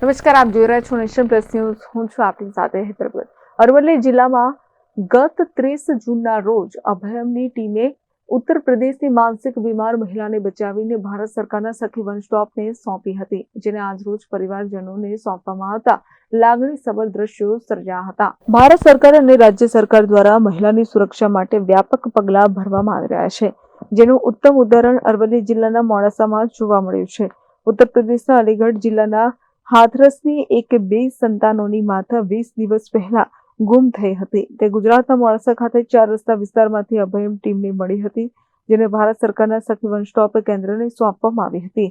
નમસ્કાર, આપ જોઈ રહ્યા છો નેશન પ્લસ ન્યૂઝ. હું છું આપની સાથે હૈદરાબાદ અરવલ્લી જિલ્લામાં ગત ત્રીસ જૂનના રોજ અભયમની ટીમે ઉત્તર પ્રદેશની માનસિક બીમાર મહિલાને બચાવીને ભારત સરકારના સખી વન સ્ટોપને સોંપી હતી, જેને આજરોજ પરિવારજનોને સોંપવામાં આવતા લાગણીસભર દ્રશ્યો સર્જાયા હતા. ભારત સરકાર અને રાજ્ય સરકાર દ્વારા મહિલાની સુરક્ષા માટે વ્યાપક પગલાં ભરવામાં આવી રહ્યા છે, જેનું ઉત્તમ ઉદાહરણ અરવલ્લી જિલ્લાના મોડાસામાં જોવા મળ્યું છે. ઉત્તર પ્રદેશના અલીગઢ જિલ્લાના હાથરસની એક બે સંતાનોની માતા વીસ દિવસ પહેલા ગુમ થઈ હતી. તે ગુજરાતના મોડાસા ખાતે ચાર રસ્તા વિસ્તારમાંથી અભયમ ટીમને મળી હતી, જેને ભારત સરકારના સખી વન કેન્દ્રને સોંપવામાં આવી હતી.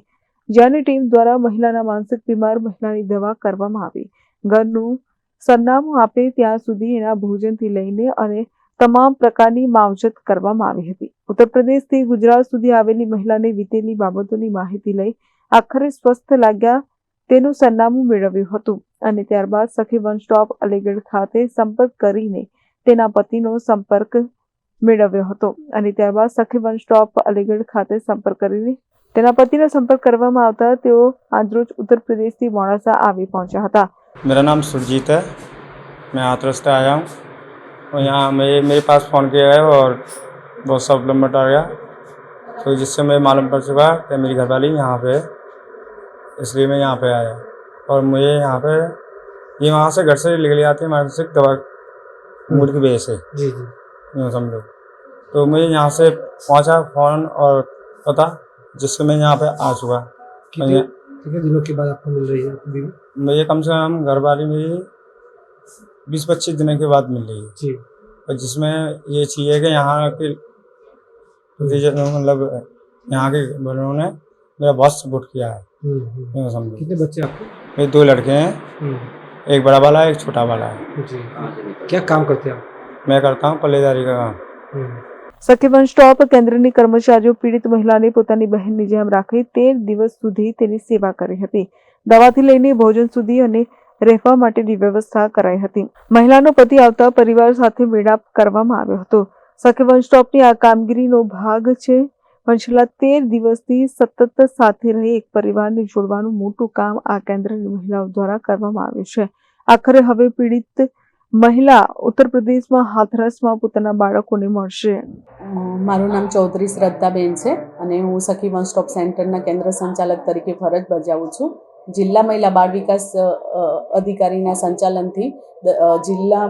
જેની ટીમ દ્વારા મહિલાના માનસિક બીમાર મહિલાની દવા કરવામાં આવી. ઘરનું સરનામું આપે ત્યાં સુધી એના ભોજનથી લઈને અને તમામ પ્રકારની માવજત કરવામાં આવી હતી. ઉત્તર પ્રદેશથી ગુજરાત સુધી આવેલી મહિલાને વીતેલી બાબતોની માહિતી લઈ આખરે સ્વસ્થ લાગ્યા તેનું સરનામું મેળવ્યું હતું અને ત્યારબાદ સખી વન સ્ટોપ અલીગઢ ખાતે સંપર્ક કરીને તેના પતિનો સંપર્ક મેળવ્યો હતો અને ત્યારબાદ સખી વન સ્ટોપ અલીગઢ ખાતે સંપર્ક કરીને તેના પતિનો સંપર્ક કરવામાં આવતા તેઓ આજરોજ ઉત્તર પ્રદેશથી મોડાસા આવી પહોંચ્યા હતા मेरा नाम सुरजीत है मैं हाथरस से आया हूँ और यहाँ मेरे मेरे पास फ़ोन किया है और बहुत सा प्रॉब्लम बता गया तो जिससे मुझे मालूम पड़ चुका कि मेरी घरवाली यहाँ पे है इसलिए मैं यहाँ पे आया। और मुझे यहाँ पे ये वहाँ से घर से निकल जाती है मानसिक दवा मूड की वजह से। जी जी। यूँ समझो। तो मुझे यहाँ से पहुँचा फ़ोन और पता जिससे मैं यहाँ पे आ चुका। कितने दिनों के बाद आपको मिल रही है मुझे कम से कम घर वाली मेरी बीस पच्चीस दिनों के बाद मिल रही है। जी। और जिसमें ये चाहिए कि यहाँ के मतलब यहाँ के बड़ों ने मेरा बहुत सपोर्ट किया है। समझो कितने बच्चे आपके मेरे दो लड़के हैं हम्म, एक बड़ा वाला है एक छोटा वाला है जी क्या काम करते हैं आप मैं करता हूँ पल्लेदारी का काम हम्म, સખી વન સ્ટોપ કેન્દ્રની કર્મચારીઓ પીડિત મહિલાને પોતાની બહેનની જેમ રાખી તેર દિવસ સુધી તેની સેવા કરી હતી દવાથી લઈને ભોજન સુધી અને રહેવા માટેની વ્યવસ્થા કરાઈ હતી મહિલાનો પતિ આવતા પરિવાર સાથે મેળાપ કરવામાં આવ્યો હતો સખી વન સ્ટોપની આ કામગીરીનો ભાગ છે પણ છેલ્લા તેર દિવસથી સતત સાથે રહી એક પરિવારને જોડવાનું મોટું કામ આ કેન્દ્રની મહિલાઓ દ્વારા કરવામાં આવ્યું છે. આખરે હવે પીડિત મહિલા ઉત્તર પ્રદેશમાં હાથરસમાં પોતાના બાળકોને મળશે. મારું નામ ચૌધરી શ્રદ્ધાબેન છે અને હું સખી વન સ્ટોપ સેન્ટરના કેન્દ્ર સંચાલક તરીકે ફરજ બજાવું છું. જિલ્લા મહિલા બાળ વિકાસ અધિકારીના સંચાલનથી જિલ્લા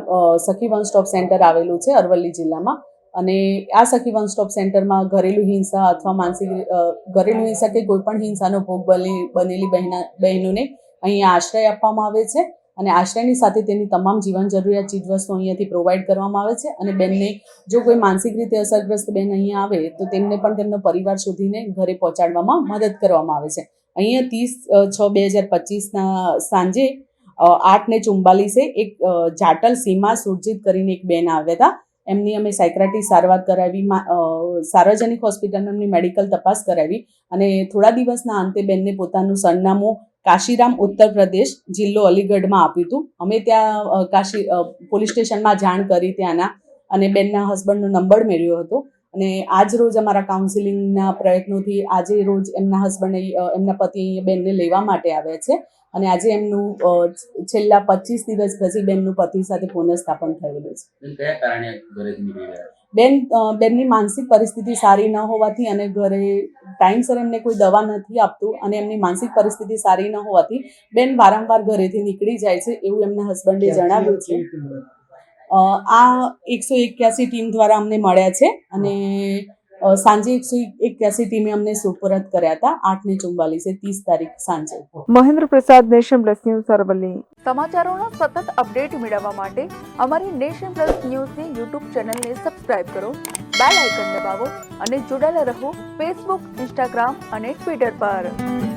સખી વન સ્ટોપ સેન્ટર આવેલું છે અરવલ્લી જિલ્લામાં. અને આ સખી વન સ્ટોપ સેન્ટરમાં ઘરેલું હિંસા અથવા માનસિક ઘરેલુ હિંસા કે કોઈ પણ હિંસાનો ભોગ બની, બનેલી બહેના, બહેનોને અહીંયા આશ્રય આપવામાં આવે છે અને આશ્રયની સાથે તેની તમામ જીવન જરૂરિયાત, ચીજવસ્તુ અહીંયાથી પ્રોવાઈડ કરવામાં આવે છે અને બેનને જો કોઈ માનસિક રીતે અસરગ્રસ્ત બેન અહીંયા આવે તો તેમને પણ તેમનો પરિવાર શોધીને ઘરે પહોંચાડવામાં મદદ કરવામાં આવે છે. અહીંયા ત્રીસ છ, બે હજાર પચીસના સાંજે આઠ ને ચુમ્બાલીસે એક જાટલ સીમા સુરજીત કરીને એક બેન આવ્યા હતા. એમની અમે સાયક્રાટી સારવાર કરાવી સાર્વજનિક હોસ્પિટલમાં એમની મેડિકલ તપાસ કરાવી અને થોડા દિવસના અંતે બેનને પોતાનું સરનામું કાશીરામ ઉત્તર પ્રદેશ જિલ્લો અલીગઢમાં આપ્યું હતું. અમે ત્યાં કાશી પોલીસ સ્ટેશનમાં જાણ કરી ત્યાંના અને બેનના હસબન્ડનો નંબર મેળવ્યો હતો. અને આજ રોજ અમારા કાઉન્સિલિંગના પ્રયત્નોથી આજે રોજ એમના હસબન્ડ એમના પતિ અહીંયા બેનને લેવા માટે આવ્યા છે. અને આજે એમનું છેલ્લા પચીસ દિવસ પછી બેનનું પતિ સાથે પુનઃસ્થાપન થયેલું છે. બેન બેનની માનસિક પરિસ્થિતિ સારી ન હોવાથી અને ઘરે ટાઈમસર એમને કોઈ દવા નથી આપતું અને એમની માનસિક પરિસ્થિતિ સારી ન હોવાથી બેન વારંવાર ઘરેથી નીકળી જાય છે એવું એમના હસબન્ડે જણાવ્યું છે. આ એકસો એક્યાસી ટીમ દ્વારા અમને મળ્યા છે અને સાંજે એકસો એક્યાસી ટીમે અમને સુપરત કર્યા હતા આઠ ને ચુમ્બાલીસે ત્રીસ તારીખ સાંજે. મહેન્દ્ર પ્રસાદ નેશન પ્લસ ન્યૂઝ અરવલ્લી. સમાચારોના સતત અપડેટ મેળવવા માટે અમારી નેશન પ્લસ ન્યૂઝની યુટ્યુબ ચેનલને સબસ્ક્રાઇબ કરો બેલ આઇકન દબાવો અને જોડાયેલા રહો ફેસબુક ઇન્સ્ટાગ્રામ અને ટ્વિટર પર.